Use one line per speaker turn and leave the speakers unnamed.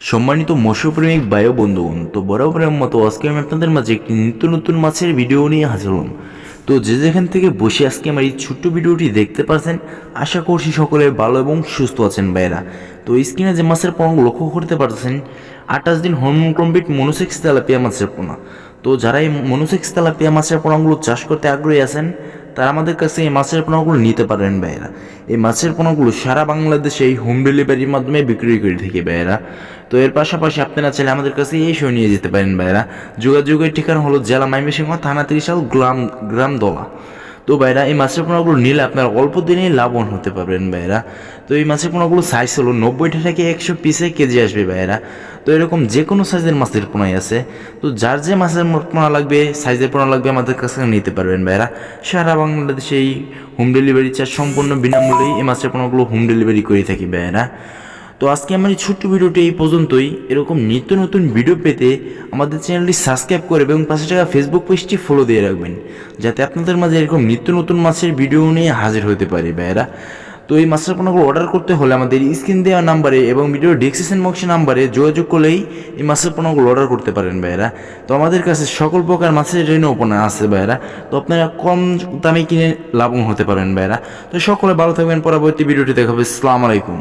সম্মানিত মৎস্যপ্রেমিক বায়ু বন্ধুগণ, তো বরাবরের মতো আজকে আমি আপনাদের মাঝে একটি নিত্য নতুন মাছের ভিডিও নিয়ে হাজির হলাম। তো যে যেখান থেকে বসে আজকে আমার এই ছোট্ট ভিডিওটি দেখতে পাচ্ছেন আশা করছি সকলে ভালো এবং সুস্থ আছেন ভাইরা। তো স্ক্রিনে যে মাছের পোনাগুলো লক্ষ্য করতে পারছেন আঠাশ দিন হরমোন কমপ্লিট মনোসেক্স তেলাপিয়া মাছের পোনা। তো যারা এই মনোসেক্স তেলাপিয়া মাছের পোনাগুলো চাষ করতে আগ্রহী আছেন তারা আমাদের কাছে এই মাছের পোনাগুলো নিতে পারেন ভাইয়েরা। এই মাছের পোনাগুলো সারা বাংলাদেশে এই হোম ডেলিভারির মাধ্যমে বিক্রি করে থাকি ভাইয়েরা। তো এর পাশাপাশি আপনারা চাইলে আমাদের কাছে এই শো নিয়ে যেতে পারেন ভাইয়েরা। যোগাযোগের ঠিকানা হলো জেলা মাইমেসিংহ থানা ত্রিশাল গ্রাম গ্রাম দলা তো ভাইরা, এই মাছের পোনাগুলো নিলে আপনারা অল্প দিনেই লাভবান হতে পারবেন ভাইরা। তো এই মাছের পোনাগুলো সাইজ হলো নব্বইটা থেকে একশো পিসে কেজি আসবে ভাইরা। তো এরকম যে কোনো সাইজের মাছের পোনাই আছে। তো যার যে মাছের পোনা লাগবে সাইজের পোনা লাগবে আমাদের কাছে নিতে পারবেন ভাইরা। সারা বাংলাদেশে এই হোম ডেলিভারি চার্জ সম্পূর্ণ বিনামূল্যেই এই মাছের পোনাগুলো হোম ডেলিভারি করে থাকি ভাইরা। তো আজকে আমার এই ছোট্ট ভিডিওটি এই পর্যন্তই। এরকম নিত্য নতুন ভিডিও পেতে আমাদের চ্যানেলটি সাবস্ক্রাইব করবে এবং পাশে টাকা ফেসবুক পেজটি ফলো দিয়ে রাখবেন, যাতে আপনাদের মাঝে এরকম নিত্য নতুন মাছের ভিডিও নিয়ে হাজির হতে পারি ভাইয়েরা। তো এই মাছের পোনাগুলো অর্ডার করতে হলে আমাদের স্ক্রিন দেওয়া নাম্বারে এবং ভিডিও ডিসক্রিপশন বক্সের নাম্বারে যোগাযোগ করলেই এই মাছের পণ্যগুলো অর্ডার করতে পারেন ভাইয়েরা। তো আমাদের কাছে সকল প্রকার মাছের রেণু পোনা আছে ভাইয়েরা। তো আপনারা কম দামে কিনে লাভবান হতে পারেন ভাইয়েরা। তো সকলে ভালো থাকবেন। পরবর্তী ভিডিওটি দেখাবে। আসসালামু আলাইকুম।